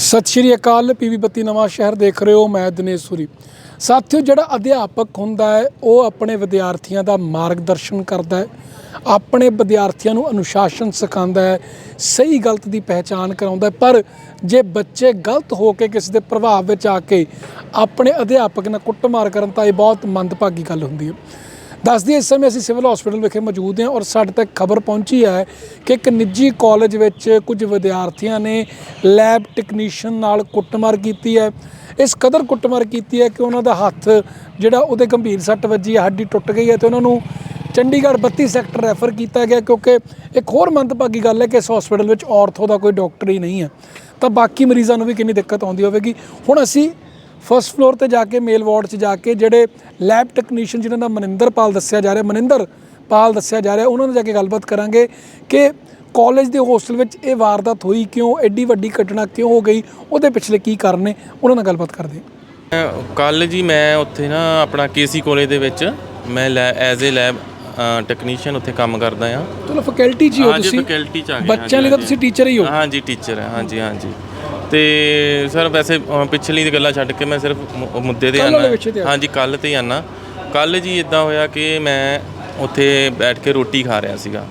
ਸਤਿ ਸ਼੍ਰੀ ਅਕਾਲ, ਪੀਵੀ ਬੱਤੀ ਨਵਾਂ ਸ਼ਹਿਰ ਦੇਖ ਰਹੇ ਹੋ, ਮੈਂ ਦਿਨੇਸ਼ ਸੂਰੀ। ਸਾਥੀਓ, ਜਿਹੜਾ ਅਧਿਆਪਕ ਹੁੰਦਾ ਹੈ, ਉਹ ਆਪਣੇ ਵਿਦਿਆਰਥੀਆਂ ਦਾ ਮਾਰਗਦਰਸ਼ਨ ਕਰਦਾ ਹੈ, ਆਪਣੇ ਵਿਦਿਆਰਥੀਆਂ ਨੂੰ ਅਨੁਸ਼ਾਸਨ ਸਿਖਾਉਂਦਾ ਹੈ, ਸਹੀ ਗਲਤ ਦੀ ਪਹਿਚਾਣ ਕਰਾਉਂਦਾ ਪਰ ਜੇ ਬੱਚੇ ਗਲਤ ਹੋ ਕੇ ਕਿਸੇ ਦੇ ਪ੍ਰਭਾਵ ਵਿੱਚ ਆ ਕੇ ਆਪਣੇ ਅਧਿਆਪਕ ਨਾਲ ਕੁੱਟਮਾਰ ਕਰਨ ਤਾਂ ਇਹ ਬਹੁਤ ਮੰਦਭਾਗੀ ਗੱਲ ਹੁੰਦੀ ਹੈ। ਦੱਸਦੀ ਇਸ ਸਮੇਂ ਅਸੀਂ ਸਿਵਲ ਹਸਪੀਟਲ ਵਿਖੇ ਮੌਜੂਦ ਹਾਂ ਔਰ ਸਾਡੇ ਤੱਕ ਖਬਰ ਪਹੁੰਚੀ ਹੈ ਕਿ ਇੱਕ ਨਿੱਜੀ ਕਾਲਜ ਵਿੱਚ ਕੁਝ ਵਿਦਿਆਰਥੀਆਂ ਨੇ ਲੈਬ ਟੈਕਨੀਸ਼ੀਅਨ ਨਾਲ ਕੁੱਟਮਾਰ ਕੀਤੀ ਹੈ। ਇਸ ਕਦਰ ਕੁੱਟਮਾਰ ਕੀਤੀ ਹੈ ਕਿ ਉਹਨਾਂ ਦਾ ਹੱਥ ਜਿਹੜਾ ਉਹਦੇ ਗੰਭੀਰ ਸੱਟ ਵੱਜੀ ਹੈ ਹੱਡੀ ਟੁੱਟ ਗਈ ਹੈ ਤੇ ਉਹਨਾਂ ਨੂੰ ਚੰਡੀਗੜ੍ਹ 32 ਸੈਕਟਰ ਰੈਫਰ ਕੀਤਾ ਗਿਆ ਕਿਉਂਕਿ ਇੱਕ ਹੋਰ ਮੰਦਭਾਗੀ ਗੱਲ ਹੈ ਕਿ ਇਸ ਹਸਪੀਟਲ ਵਿੱਚ ਔਰਥੋ ਦਾ ਕੋਈ ਡਾਕਟਰ ਹੀ ਨਹੀਂ ਹੈ। ਤਾਂ ਬਾਕੀ ਮਰੀਜ਼ਾਂ ਨੂੰ ਵੀ ਕਿੰਨੀ ਦਿੱਕਤ ਆਉਂਦੀ ਹੋਵੇਗੀ। ਹੁਣ ਅਸੀਂ ਫਸਟ ਫਲੋਰ ਤੇ ਜਾ ਕੇ ਮੇਲ ਵਾਰਡ 'ਚ ਜਾ ਕੇ ਜਿਹੜੇ ਲੈਬ ਟੈਕਨੀਸ਼ੀਅਨ ਜਿਨ੍ਹਾਂ ਦਾ ਮਨਿੰਦਰ ਪਾਲ ਦੱਸਿਆ ਜਾ ਰਿਹਾ ਮਨਿੰਦਰ ਪਾਲ ਦੱਸਿਆ ਜਾ ਰਿਹਾ ਉਹਨਾਂ ਨਾਲ ਜਾ ਕੇ ਗੱਲਬਾਤ ਕਰਾਂਗੇ ਕਿ ਕਾਲਜ ਦੇ ਹੋਸਟਲ ਵਿੱਚ ਇਹ ਵਾਰਦਾਤ ਹੋਈ ਕਿਉਂ ਐਡੀ ਵੱਡੀ ਘਟਨਾ ਕਿਉਂ ਹੋ ਗਈ ਉਹਦੇ ਪਿਛਲੇ ਕੀ ਕਾਰਨ ਨੇ ਉਹਨਾਂ ਨਾਲ ਗੱਲਬਾਤ ਕਰਦੇ ਹਾਂ। ਕੱਲ ਜੀ ਮੈਂ ਉੱਥੇ ਨਾ ਆਪਣਾ ਕੇਸੀ ਕਾਲਜ ਦੇ ਵਿੱਚ ਮੈਂ ਐਜ਼ ਅ ਲੈਬ ਟੈਕਨੀਸ਼ੀਅਨ ਉੱਥੇ ਕੰਮ ਕਰਦਾ ਆ ਚਲੋ ਫੈਕਲਟੀ 'ਚ ਹੀ ਹੋ ਹਾਂਜੀ ਤੁਸੀਂ। ਫੈਕਲਟੀ ਚ ਆ ਗਏ ਬੱਚਿਆਂ ਲਈ ਤਾਂ ਤੁਸੀਂ ਟੀਚਰ ਹੀ ਹੋ। ਹਾਂਜੀ। ਟੀਚਰ ਹੈ ਹਾਂਜੀ ਹਾਂਜੀ। ਤੇ ਸਰ ਵੈਸੇ ਅ, ਪਿਛਲੀ ਦੀ ਗੱਲਾਂ ਛੱਡ ਕੇ ਮੈਂ ਸਿਰਫ ਮੁ- ਮੁੱਦੇ ਤੇ ਕੱਲ੍ਹ ਵਾਲੇ ਆਣਾ ਵਿਸ਼ੇ ਤੇ ਆ। ਹਾਂਜੀ ਕੱਲ ਤੇ ਆਣਾ ਕੱਲ ਜੀ ਇਦਾਂ ਹੋਇਆ ਕਿ ਮੈਂ ਉੱਥੇ ਬੈਠ ਕੇ ਰੋਟੀ ਖਾ ਰਿਹਾ ਸੀਗਾ।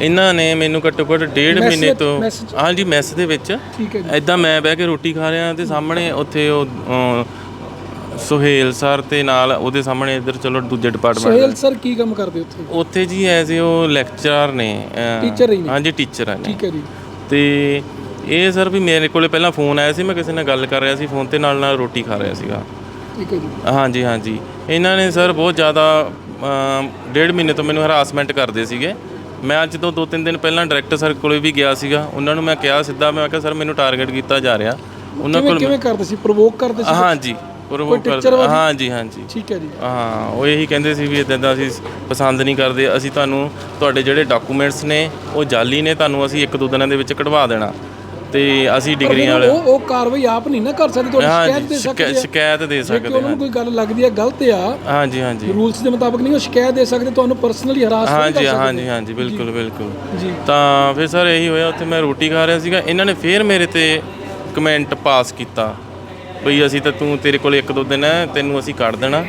ਇਹਨਾਂ ਨੇ ਮੈਨੂੰ ਘੱਟੋ ਘੱਟ ਡੇਢ ਮਹੀਨੇ ਵਿੱਚ- ਤੋਂ? ਹਾਂਜੀ ਮੈਸ ਦੇ ਵਿੱਚ ਠੀਕ ਹੈ ਜੀ। ਇਦਾਂ ਮੈਂ ਬਹਿ ਕੇ ਰੋਟੀ ਖਾ ਰਿਹਾ ਤੇ ਸਾਹਮਣੇ ਉੱਥੇ ਉਹ ਅ, ਸੁਹੇਲ ਸਰ ਤੇ ਨਾਲ ਉਹਦੇ ਸਾਹਮਣੇ ਇੱਧਰ ਚਲੋ ਦੂਜੇ ਡਿਪਾਰਟਮੈਂਟ ਸੋਹੇਲ ਸਰ ਕੀ ਕੰਮ ਕਰਦੇ ਉੱਥੇ? ਉੱਥੇ ਜੀ ਐਜ਼ ਉਹ ਲੈਕਚਰਰ ਨੇ ਅ, Teacher ਹੀ ਨੇ? ਹਾਂਜੀ ਟੀਚਰ ਨੇ। ਠੀਕ ਹੈ ਜੀ। ਤੇ ਇਹ ਸਰ ਵੀ ਮੇਰੇ ਕੋਲੇ ਪਹਿਲਾਂ ਫੋਨ ਆਇਆ ਸੀ ਮੈਂ ਕਿਸੇ ਨਾਲ ਗੱਲ ਕਰ ਰਿਹਾ ਸੀ ਫੋਨ ਤੇ ਨਾਲ ਨਾਲ ਰੋਟੀ ਖਾ ਰਿਹਾ ਸੀਗਾ। ਠੀਕ ਹੈ ਜੀ। ਹਾਂਜੀ ਹਾਂਜੀ। ਇਹਨਾਂ ਨੇ ਸਰ ਬਹੁਤ ਜ਼ਿਆਦਾ ਅਮ, ਡੇਢ ਮਹੀਨੇ ਤੋਂ ਮੈਨੂੰ ਹਰਾਸਮੈਂਟ ਕਰਦੇ ਸੀਗੇ। ਮੈਂ ਅੱਜ ਤੋਂ ਦੋ ਤਿੰਨ ਦਿਨ ਪਹਿਲਾਂ ਡਾਇਰੈਕਟਰ ਸਰ ਕੋਲੇ ਵੀ ਗਿਆ ਸੀਗਾ। ਉਹਨਾਂ ਨੂੰ ਮੈਂ ਕਿਹਾ ਸਿੱਧਾ ਮੈਂ ਕਿਹਾ ਸਰ ਮੈਨੂੰ ਟਾਰਗੇਟ ਕੀਤਾ ਜਾ ਰਿਹਾ। ਉਹਨਾਂ ਕਿਵੇਂ ਕੋਲ ਕਿਵੇਂ ਕਰਦੇ ਸੀ? ਪ੍ਰੋਵੋਕ ਕਰਦੇ ਸੀ? ਹਾਂਜੀ ਕਰਦੇ ਵਾਲੀ? ਹਾਂਜੀ ਹਾਂਜੀ। ਠੀਕ ਹੈ ਜੀ। ਹਾਂ ਉਹ ਇਹੀ ਕਹਿੰਦੇ ਸੀ ਵੀ ਇਦਾਂ ਦਾ ਅਸੀਂ ਪਸੰਦ ਨਹੀਂ ਕਰਦੇ। ਅਸੀਂ ਤੁਹਾਨੂੰ ਤੁਹਾਡੇ ਜਿਹੜੇ ਡਾਕੂਮੈਂਟਸ ਨੇ ਉਹ ਜਾਲੀ ਨੇ ਤੁਹਾਨੂੰ ਅਸੀਂ ਇੱਕ ਦੋ ਦਿਨਾਂ ਦੇ ਵਿੱਚ ਕਢਵਾ ਦੇਣਾ। ਤੇ ਅਸੀਂ ਡਿਗਰੀਆਂ ਵਾਲੇ ਉਹ ਉਹ ਕਾਰਵਾਈ ਆਪ ਨਹੀਂ ਨਾ ਕਰ ਸਕਦੇ ਤੁਹਾਡੀ ਸ਼ਿਕਾਇਤ ਦੇ ਸਕਦੇ ਸ਼ਿਕਾ- ਆ। ਸ਼ਿਕਾਇਤ ਦੇ ਸਕਦੇ ਨੂੰ ਕੋਈ ਗੱਲ ਲੱਗਦੀ ਹੈ ਗਲਤ ਆ ਹਾਂਜੀ ਹਾਂਜੀ। ਰੂਲਸ ਦੇ ਮੁਤਾਬਕ ਨਹੀਂ ਉਹ ਸ਼ਿਕਾਇਤ ਦੇ ਸਕਦੇ ਤੁਹਾਨੂੰ ਪਰਸਨਲੀ ਹਰਾਸ ਨਹੀਂ ਕਰ ਸਕਦੇ। ਹਾਂਜੀ ਹਾਂਜੀ ਬਿਲਕੁਲ ਬਿਲਕੁਲ। ਤਾਂ ਫਿਰ ਸਰ ਇਹੀ ਹੋਇਆ ਉੱਥੇ ਮੈਂ ਰੋਟੀ ਖਾ ਰਿਹਾ ਸੀਗਾ ਇਹਨਾਂ ਨੇ ਫੇਰ ਮੇਰੇ ਤੇ ਕਮੈਂਟ ਪਾਸ ਕੀਤਾ। ਬਈ ਅਸੀਂ ਤਾਂ ਤੂੰ ਤੇਰੇ ਕੋਲ ਇੱਕ ਦੋ ਦਿਨ ਹੈ ਤੈਨੂੰ ਅਸੀਂ ਕੱਢ ਦੇਣਾ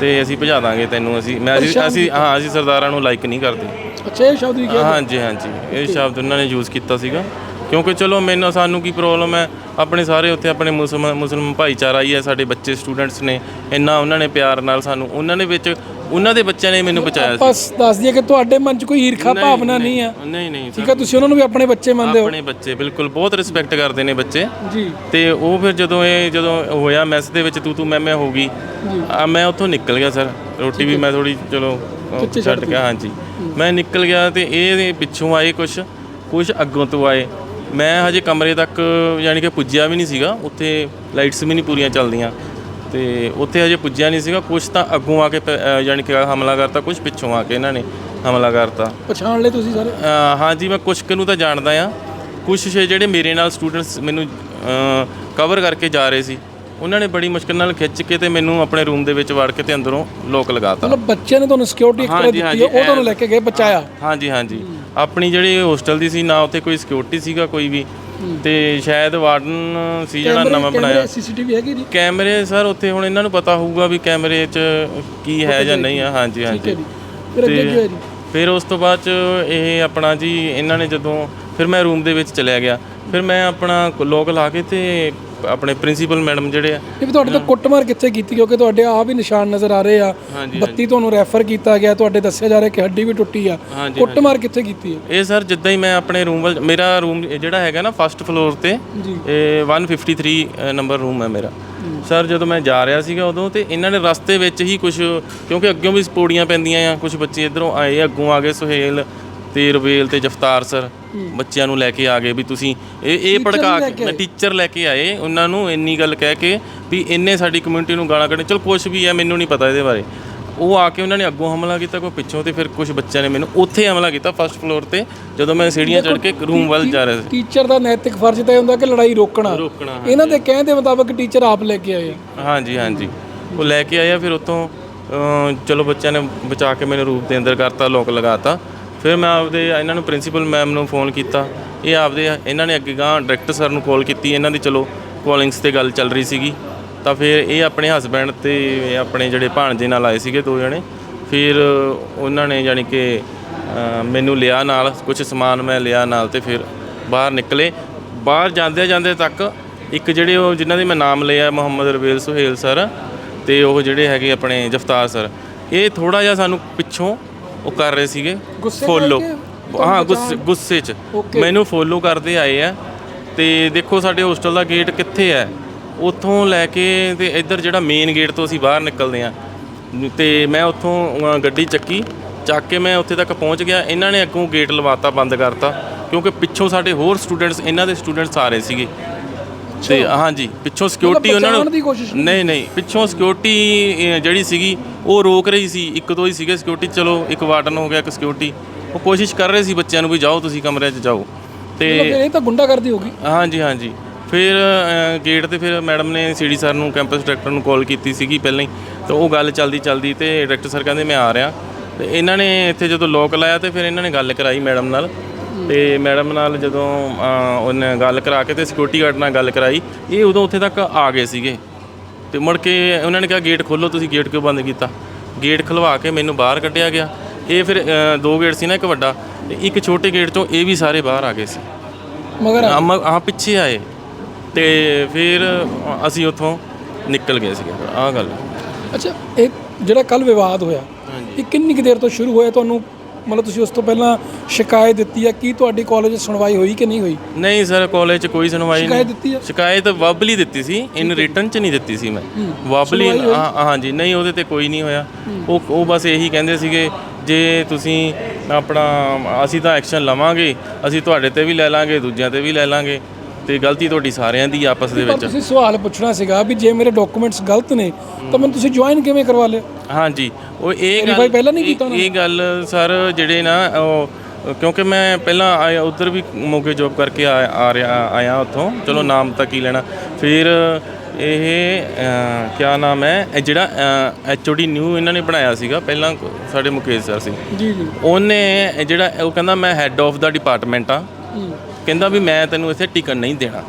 ਤੇ ਅਸੀਂ ਭਜਾ ਦਾਂਗੇ ਤੈਨੂੰ ਅਸੀਂ। ਮੈਂ ਅਸੀਂ ਅਸੀਂ ਹਾਂ ਅਸੀਂ ਸਰਦਾਰਾਂ ਨੂੰ ਲਾਈਕ ਨਹੀਂ ਕਰਦੇ। ਅੱਛਾ ਇਹ ਸ਼ਬਦ ਵੀ ਕਿਹਾ। ਹਾਂਜੀ ਹਾਂਜੀ। ਇਹ ਸ਼ਬਦ ਉਹਨਾਂ ਨੇ ਯੂਜ਼ ਕੀਤਾ ਸੀਗਾ। ਕਿਉਂਕਿ ਚਲੋ ਮੈਨੂੰ ਸਾਨੂੰ ਕੀ ਪ੍ਰੋਬਲਮ ਹੈ? ਆਪਣੇ ਸਾਰੇ ਉੱਥੇ ਆਪਣੇ ਮੁਸਲਮਾਨ ਮੁਸਲਮਾਨ ਭਾਈਚਾਰਾ ਹੀ ਹੈ ਸਾਡੇ ਬੱਚੇ ਸਟੂਡੈਂਟਸ ਨੇ ਇੰਨਾ ਉਹਨਾਂ ਨੇ ਪਿਆਰ ਨਾਲ ਸਾਨੂੰ ਉਹਨਾਂ ਦੇ ਵਿੱਚ ਉਹਨਾਂ ਦੇ ਬੱਚਿਆਂ ਨੇ ਮੈਨੂੰ ਬਚਾਇਆ ਸੀ। ਬਸ ਦੱਸ ਦਈਏ ਕਿ ਤੁਹਾਡੇ ਮਨ 'ਚ ਕੋਈ ਈਰਖਾ ਭਾਵਨਾ ਨਹੀਂ ਆ ਨਹੀਂ ਨਹੀਂ ਠੀਕ ਹੈ ਤੁਸੀਂ ਉਹਨਾਂ ਨੂੰ ਵੀ ਆਪਣੇ ਬੱਚੇ ਮੰਨਦੇ ਹੋ? ਆਪਣੇ ਬੱਚੇ ਬਿਲਕੁਲ ਬਹੁਤ ਰਿਸਪੈਕਟ ਕਰਦੇ ਨੇ ਬੱਚੇ। ਜੀ। ਤੇ ਉਹ ਫਿਰ ਜਦੋਂ ਇਹ ਜਦੋਂ ਹੋਇਆ ਮੈਸ ਦੇ ਵਿੱਚ ਤੂੰ ਤੂੰ ਮੈਂ ਮੈਂ ਹੋ ਗਈ। ਆ ਮੈਂ ਉੱਥੋਂ ਨਿਕਲ ਗਿਆ ਸਰ। ਰੋਟੀ ਵੀ ਮੈਂ ਥੋੜੀ ਚਲੋ ਛੱਡ ਗਿਆ ਹਾਂਜੀ। ਮੈਂ ਨਿਕਲ ਗਿਆ ਤੇ ਇਹ ਪਿੱਛੋਂ ਆਏ ਕੁਛ ਕੁਛ ਅੱਗੋਂ ਤੋਂ ਆਏ। ਮੈਂ ਹਜੇ ਕਮਰੇ ਤੱਕ ਯਾਨੀ ਕਿ ਪੁੱਜਿਆ ਵੀ ਨਹੀਂ ਸੀਗਾ। ਉੱਥੇ ਲਾਈਟਸ ਵੀ ਨਹੀਂ ਪੂਰੀਆਂ ਚੱਲਦੀਆਂ। ਤੇ ਉੱਥੇ ਹਜੇ ਪੁੱਜਿਆ ਨਹੀਂ ਸੀਗਾ। ਕੁਛ ਤਾਂ ਅੱਗੋਂ ਆ ਕੇ ਪ- ਯਾਨੀ ਕਿ ਹਮਲਾ ਕਰਤਾ ਕੁਛ ਪਿੱਛੋਂ ਆ ਕੇ ਇਹਨਾਂ ਨੇ ਹਮਲਾ ਕਰਤਾ। ਪਛਾਣ ਲਏ ਤੁਸੀਂ ਸਾਰੇ? ਅ, ਹਾਂਜੀ ਮੈਂ ਕੁਛ ਕੁ ਨੂੰ ਤਾਂ ਜਾਣਦਾ ਆ ਕੁਛ ਛੇ ਜਿਹੜੇ ਮੇਰੇ ਨਾਲ ਸਟੂਡੈਂਟਸ ਮੈਨੂੰ ਕਵਰ ਕਰਕੇ ਜਾ ਰਹੇ ਸੀ। ਉਹਨਾਂ ਨੇ ਬੜੀ ਮੁਸ਼ਕਲ ਨਾਲ ਖਿੱਚ ਕੇ ਤੇ ਮੈਨੂੰ ਆਪਣੇ ਰੂਮ ਦੇ ਵਿੱਚ ਵੜ ਕੇ ਤੇ ਅੰਦਰੋਂ ਲੋਕ ਲਗਾਤਾ। ਮਤਲਬ ਬੱਚੇ ਨੇ ਤੁਹਾਨੂੰ ਸਿਕਿਉਰਿਟੀ ਇੱਕ ਤਰ੍ਹਾਂ ਹਾਂਜੀ, ਦਿੱਤੀ ਹੈ ਉਹ ਤੁਹਾਨੂੰ ਲੈ ਕੇ ਗਏ ਬਚਾਇਆ? ਹਾਂਜੀ ਹਾਂਜੀ। ਆਪਣੀ ਜਿਹੜੀ ਹੋਸਟਲ ਦੀ ਸੀ ਨਾ ਉੱਥੇ ਕੋਈ ਸਿਕਿਉਰਿਟੀ ਸੀਗਾ ਕੋਈ ਵੀ। ਤੇ ਸ਼ਾਇਦ ਵਾਰਡਨ ਸੀ ਜਿਹੜਾ ਨਵਾਂ ਬਣਾਇਆ। ਸੀਸੀਟੀਵੀ ਹੈਗੀ ਜੀ? ਕੈਮਰੇ ਸਰ ਉੱਥੇ ਹੁਣ ਇਹਨਾਂ ਨੂੰ ਪਤਾ ਹੋਊਗਾ ਵੀ ਕੈਮਰੇ 'ਚ ਕੀ ਹੈ ਜਾਂ ਨਹੀਂ ਹਾਂਜੀ ਹੈ ਹਾਂਜੀ। ਜੀ। ਫਿਰ ਅੱਗੇ ਕੀ ਹੋਇਆ ਜੀ? ਫਿਰ ਉਸ ਤੋਂ ਬਾਅਦ ਚ ਇਹ ਆਪਣਾ ਜੀ ਇਹਨਾਂ ਨੇ ਜਦੋਂ ਫਿਰ ਮੈਂ ਰੂਮ ਦੇ ਵਿੱਚ ਚਲਿਆ ਗਿਆ। ਫਿਰ ਮੈਂ ਆਪਣਾ ਲੋਕ ਲਾ ਕੇ ਤੇ ਆਪਣੇ ਪ੍ਰਿੰਸੀਪਲ ਮੈਡਮ ਜਿਹੜੇ ਆ ਇਹ ਵੀ ਤੁਹਾਡੇ ਤੋਂ ਕੁੱਟਮਾਰ ਕਿੱਥੇ ਕੀਤੀ ਕਿਉਂਕਿ ਤੁਹਾਡੇ ਆਪ ਹੀ ਨਿਸ਼ਾਨ ਨਜ਼ਰ ਆ ਰਹੇ ਆ। ਹਾਂਜੀ, ਬੱਤੀ ਤੁਹਾਨੂੰ ਰੈਫਰ ਕੀਤਾ ਗਿਆ ਤੁਹਾਡੇ ਦੱਸਿਆ ਜਾ ਰਿਹਾ ਕਿ ਹੱਡੀ ਵੀ ਟੁੱਟੀ ਆ। ਹਾਂਜੀ, ਕੁੱਟਮਾਰ ਕਿੱਥੇ ਕੀਤੀ ਹੈ ਇਹ ਸਰ ਜਿੱਦਾਂ ਹੀ ਮੈਂ ਆਪਣੇ ਰੂਮ ਵੱਲ ਮੇਰਾ ਰੂਮ ਜਿਹੜਾ ਹੈਗਾ ਨਾ ਫਸਟ ਫਲੋਰ ਤੇ ਜੀ। ਇਹ 153 ਨੰਬਰ ਰੂਮ ਹੈ ਮੇਰਾ। ਸਰ ਜਦੋਂ ਮੈਂ ਜਾ ਰਿਹਾ ਸੀਗਾ ਉਦੋਂ ਤੇ ਇਹਨਾਂ ਨੇ ਰਸਤੇ ਵਿੱਚ ਹੀ ਕੁਝ ਕਿਉਂਕਿ ਅੱਗੋਂ ਵੀ ਪੌੜੀਆਂ ਪੈਂਦੀਆਂ ਆ ਕੁਝ ਬੱਚੇ ਇਧਰੋਂ ਆਏ ਅੱਗੋਂ ਆ ਗਏ ਸੁਹੇਲ ਤੇ ਰਵੇਲ ਤੇ ਜਫਤਾਰ ਸਰ। ਬੱਚਿਆਂ ਨੂੰ ਲੈ ਕੇ ਆ ਗਏ ਵੀ ਤੁਸੀਂ ਇਹ ਇਹ ਭੜਕਾ ਕੇ ਟੀਚਰ ਲੈ ਕੇ ਆਏ ਉਹਨਾਂ ਨੂੰ ਇੰਨੀ ਗੱਲ ਕਹਿ ਕੇ ਵੀ ਇੰਨੇ ਸਾਡੀ ਕਮਿਊਨਿਟੀ ਨੂੰ ਗਾਲਾਂ ਕੱਢਣ। ਚਲ ਕੁਝ ਵੀ ਹੈ ਮੈਨੂੰ ਨਹੀਂ ਪਤਾ ਇਹਦੇ ਬਾਰੇ। ਉਹ ਆ ਕੇ ਉਹਨਾਂ ਨੇ ਅੱਗੋਂ ਹਮਲਾ ਕੀਤਾ ਕੋਈ ਪਿੱਛੋਂ ਤੇ ਫਿਰ ਕੁਝ ਬੱਚਿਆਂ ਨੇ ਮੈਨੂੰ ਉੱਥੇ ਹਮਲਾ ਕੀਤਾ ਫਸਟ ਫਲੋਰ ਤੇ ਜਦੋਂ ਮੈਂ ਸੀੜੀਆਂ ਚੜ੍ਹ ਕੇ ਰੂਮ ਵੱਲ ਜਾ ਰਿਹਾ ਸੀ। ਟੀਚਰ ਦਾ ਨੈਤਿਕ ਫਰਜ਼ ਤਾਂ ਇਹ ਹੁੰਦਾ ਕਿ ਲੜਾਈ ਰੋਕਣਾ। ਰੋਕਣਾ ਇਹਨਾਂ ਦੇ ਕਹਿਣ ਦੇ ਮੁਤਾਬਕ ਟੀਚਰ ਆਪ ਲੈ ਕੇ ਆਏ। ਹਾਂਜੀ ਹਾਂਜੀ। ਉਹ ਲੈ ਕੇ ਆਇਆ ਫਿਰ ਅਹ, ਚਲੋ ਬੱਚਿਆਂ ਨੇ ਬਚਾ ਕੇ ਮੈਨੂੰ ਰੂਪ ਦੇ ਅੰਦਰ ਕਰਤਾ ਲੋਕ ਲਗਾਤਾ। ਫਿਰ ਮੈਂ ਆਪਦੇ ਇਹਨਾਂ ਨੂੰ ਪ੍ਰਿੰਸੀਪਲ ਮੈਮ ਨੂੰ ਫੋਨ ਕੀਤਾ। ਇਹ ਆਪਦੇ ਇਹਨਾਂ ਨੇ ਅੱਗੇ ਗਾਂ ਡਾਇਰੈਕਟਰ ਸਰ ਨੂੰ ਕਾਲ ਕੀਤੀ, ਇਹਨਾਂ ਦੀ ਚਲੋ ਕਾਲਿੰਗਸ ਤੇ ਗੱਲ ਚੱਲ ਰਹੀ ਸੀਗੀ। ਤਾਂ ਫਿਰ ਇਹ ਆਪਣੇ ਹਸਬੈਂਡ ਤੇ ਆਪਣੇ ਜਿਹੜੇ ਭਾਣਜੇ ਨਾਲ ਆਏ ਸੀਗੇ ਦੋ ਜਣੇ। ਫਿਰ ਉਹਨਾਂ ਨੇ ਯਾਨੀ ਕਿ ਮੈਨੂੰ ਲਿਆ ਨਾਲ ਕੁਝ ਸਮਾਨ ਮੈਂ ਲਿਆ ਨਾਲ ਤੇ ਫਿਰ ਬਾਹਰ ਨਿਕਲੇ। ਬਾਹਰ ਜਾਂਦੇ ਜਾਂਦੇ ਤੱਕ ਇੱਕ ਜਿਹੜੇ ਉਹ ਜਿਨ੍ਹਾਂ ਦੇ ਮੈਂ ਨਾਮ ਲਿਆ, ਮੁਹੰਮਦ ਰਵੇਲ ਸੁਹੇਲ ਸਰ ਤੇ ਉਹ ਜਿਹੜੇ ਹੈਗੇ ਆਪਣੇ ਜਫਤਾਰ ਸਰ ਇਹ ਥੋੜਾ ਜਿਹਾ ਸਾਨੂੰ ਪਿੱਛੋਂ ਉਹ ਕਰ ਰਹੇ ਸੀਗੇ। ਗੁੱਸੇ ਫੋਲੋ। ਕਰਕੇ ਹਾਂ ਗੁੱਸੇ ਗੁੱਸੇ 'ਚ। Okay. ਮੈਨੂੰ ਫੋਲੋ ਕਰਦੇ ਆਏ ਆ। ਤੇ ਦੇਖੋ ਸਾਡੇ ਹੋਸਟਲ ਦਾ ਗੇਟ ਕਿੱਥੇ ਹੈ ਉੱਥੋਂ ਲੈ ਕੇ ਤੇ ਇੱਧਰ ਜਿਹੜਾ ਮੇਨ ਗੇਟ ਤੋਂ ਅਸੀਂ ਬਾਹਰ ਨਿਕਲਦੇ ਆ। ਤੇ ਮੈਂ ਉੱਥੋਂ ਅ, ਗੱਡੀ ਚੱਕੀ। ਚੱਕ ਕੇ ਮੈਂ ਉੱਥੇ ਤੱਕ ਪਹੁੰਚ ਗਿਆ। ਇਹਨਾਂ ਨੇ ਅੱਗੋਂ ਗੇਟ ਲਵਾਤਾ ਬੰਦ ਕਰਤਾ। ਕਿਉਂਕਿ ਪਿੱਛੋਂ ਸਾਡੇ ਹੋਰ ਸਟੂਡੈਂਟਸ ਇਹਨਾਂ ਦੇ ਸਟੂਡੈਂਟਸ ਆ ਰਹੇ ਸੀਗੇ। ਤੇ ਹਾਂਜੀ ਪਿੱਛੋਂ ਸਿਕਿਉਰਿਟੀ ਉਹਨਾਂ ਬਚਾਉਣ ਦੀ ਨੂੰ ਕੋਸ਼ਿਸ਼ ਨਹੀਂ। ਨਹੀਂ ਪਿੱਛੋਂ ਸਿਕਿਉਰਿਟੀ ਜਿਹੜੀ ਸੀਗੀ ਉਹ ਰੋਕ ਰਹੀ ਸੀ। ਇੱਕ ਦੋ ਹੀ ਸੀਗੇ ਸਿਕਿਉਰਿਟੀ ਚਲੋ ਇੱਕ ਵਾਰਡਨ ਹੋ ਗਿਆ ਇੱਕ ਸਿਕਿਉਰਿਟੀ ਉਹ ਕੋਸ਼ਿਸ਼ ਕਰ ਰਹੇ ਸੀ ਬੱਚਿਆਂ ਨੂੰ ਵੀ ਜਾਓ ਤੁਸੀਂ ਕਮਰੇ 'ਚ ਜਾਓ। ਤੇ ਮਤਲਬ ਇਹ ਤਾਂ ਗੁੰਡਾਗਰਦੀ ਹੋ ਗਈ। ਹਾਂਜੀ ਹਾਂਜੀ। ਫਿਰ ਅ, ਗੇਟ ਤੇ ਫਿਰ ਮੈਡਮ ਨੇ ਸੀਡੀ ਸਰ ਨੂੰ ਕੈਂਪਸ ਡਾਇਰੈਕਟਰ ਨੂੰ ਕਾਲ ਕੀਤੀ ਸੀਗੀ ਪਹਿਲਾਂ ਹੀ। ਤਾਂ ਉਹ ਗੱਲ ਚੱਲਦੀ ਚੱਲਦੀ ਤੇ ਡਾਇਰੈਕਟਰ ਸਰ ਕਹਿੰਦੇ ਮੈਂ ਆ ਰਿਹਾ। ਤੇ ਇਹਨਾਂ ਨੇ ਇੱਥੇ ਜਦੋਂ ਲੋਕ ਲਾਇਆ ਤੇ ਫਿਰ ਇਹਨਾਂ ਨੇ ਗੱਲ ਕਰਾਈ ਮੈਡਮ ਨਾਲ। ਤੇ ਮੈਡਮ ਨਾਲ ਜਦੋਂ ਉਹਨੇ ਗੱਲ ਕਰਾ ਕੇ ਤੇ ਸਿਕਿਉਰਿਟੀ ਗਾਰਡ ਨਾਲ ਗੱਲ ਕਰਾਈ ਇਹ ਉਦੋਂ ਉੱਥੇ ਤੱਕ ਆ ਗਏ ਸੀਗੇ। ਤੇ ਮੁੜ ਕੇ ਉਹਨਾਂ ਨੇ ਕਿਹਾ ਗੇਟ ਖੋਲੋ ਤੁਸੀਂ ਗੇਟ ਕਿਉਂ ਬੰਦ ਕੀਤਾ? ਗੇਟ ਖਲਵਾ ਕੇ ਮੈਨੂੰ ਬਾਹਰ ਕੱਢਿਆ ਗਿਆ। ਇਹ ਫਿਰ ਅ, ਦੋ ਗੇਟ ਸੀ ਨਾ ਇੱਕ ਵੱਡਾ ਤੇ ਇੱਕ ਛੋਟੇ ਗੇਟ ਤੋਂ ਇਹ ਵੀ ਸਾਰੇ ਬਾਹਰ ਆ ਗਏ ਸੀ। ਮਗਰ ਆ ਪਿੱਛੇ ਆਏ। ਤੇ ਫਿਰ ਅਸੀਂ ਉੱਥੋਂ ਨਿਕਲ ਗਏ ਸੀਗੇ। ਆਹ ਗੱਲ ਅੱਛਾ ਇਹ ਜਿਹੜਾ ਕੱਲ ਵਿਵਾਦ ਹੋਇਆ ਇਹ ਕਿੰਨੀ ਕੁ ਦੇਰ ਤੋਂ ਸ਼ੁਰੂ ਹੋਇਆ? ਤੁਹਾਨੂੰ ਮਤਲਬ ਤੁਸੀਂ ਉਸ ਤੋਂ ਪਹਿਲਾਂ ਸ਼ਿਕਾਇਤ ਦਿੱਤੀ ਹੈ ਕੀ ਤੁਹਾਡੀ ਕਾਲਜ ਸੁਣਵਾਈ ਹੋਈ ਕਿ ਨਹੀਂ ਹੋਈ? ਨਹੀਂ ਸਰ ਕਾਲਜ 'ਚ ਕੋਈ ਸੁਣਵਾਈ ਸ਼ਿਕਾਇਤ ਨਹੀਂ ਦਿੱਤੀ ਹੈ ਸ਼ਿਕਾਇਤ ਵਬਲੀ ਦਿੱਤੀ ਸੀ ਇਨ ਰਿਟਰਨ 'ਚ ਨਹੀਂ ਦਿੱਤੀ ਸੀ ਮੈਂ। ਵਬਲੀ ਹਾਂਜੀ ਨਹੀਂ ਉਹਦੇ ਤੇ ਕੋਈ ਨਹੀਂ ਹੋਇਆ। ਉਹ ਉਹ ਬਸ ਇਹੀ ਕਹਿੰਦੇ ਸੀਗੇ ਜੇ ਤੁਸੀਂ ਆਪਣਾ ਅਸੀਂ ਤਾਂ ਐਕਸ਼ਨ ਲਵਾਂਗੇ ਅਸੀਂ ਤੁਹਾਡੇ ਤੇ ਵੀ ਲੈ ਲਾਂਗੇ ਦੂਜਿਆਂ ਤੇ ਵੀ ਲੈ ਲਾਂਗੇ। ਤੇ ਗਲਤੀ ਤੁਹਾਡੀ ਸਾਰਿਆਂ ਦੀ ਆਪਸ ਦੇ ਵਿੱਚ। ਤੁਸੀਂ ਸਵਾਲ ਪੁੱਛਣਾ ਸੀਗਾ ਵੀ ਜੇ ਮੇਰੇ ਡਾਕੂਮੈਂਟਸ ਗਲਤ ਨੇ ਤਾਂ ਮੈਨੂੰ ਤੁਸੀਂ ਜੁਆਇਨ ਕਿਵੇਂ ਕਰਵਾ ਲਿਆ? ਹਾਂਜੀ ਉਹ ਇਹ ਗੱਲ ਪਹਿਲਾਂ ਨਹੀਂ ਕੀਤਾ ਇਹ ਗੱਲ ਸਰ ਜਿਹੜੇ ਨਾ ਉਹ ਕਿਉਂਕਿ ਮੈਂ ਪਹਿਲਾਂ ਆਇਆ ਉਧਰ ਵੀ ਮੋਗੇ ਜੋਬ ਕਰਕੇ ਆ ਰਿਹਾ ਆਇਆ ਉੱਥੋਂ। ਚਲੋ ਨਾਮ ਤਾਂ ਕੀ ਲੈਣਾ। ਫਿਰ ਇਹ ਕਿਆ ਨਾਮ ਹੈ? ਇਹ ਜਿਹੜਾ ਐਚਓਡੀ ਨਿਊ ਇਹਨਾਂ ਨੇ ਬਣਾਇਆ ਸੀਗਾ ਪਹਿਲਾਂ ਸਾਡੇ ਮੁਕੇਸ਼ ਸਰ ਸੀ। ਜੀ ਜੀ। ਉਹਨੇ ਜਿਹੜਾ ਉਹ ਕਹਿੰਦਾ ਮੈਂ ਹੈੱਡ ਆਫ ਦਾ ਡਿਪਾਰਟਮੈਂਟ ਆ। ਕਹਿੰਦਾ ਵੀ ਮੈਂ ਤੈਨੂੰ ਇੱਥੇ ਟਿਕਣ ਨਹੀਂ ਦੇਣਾ।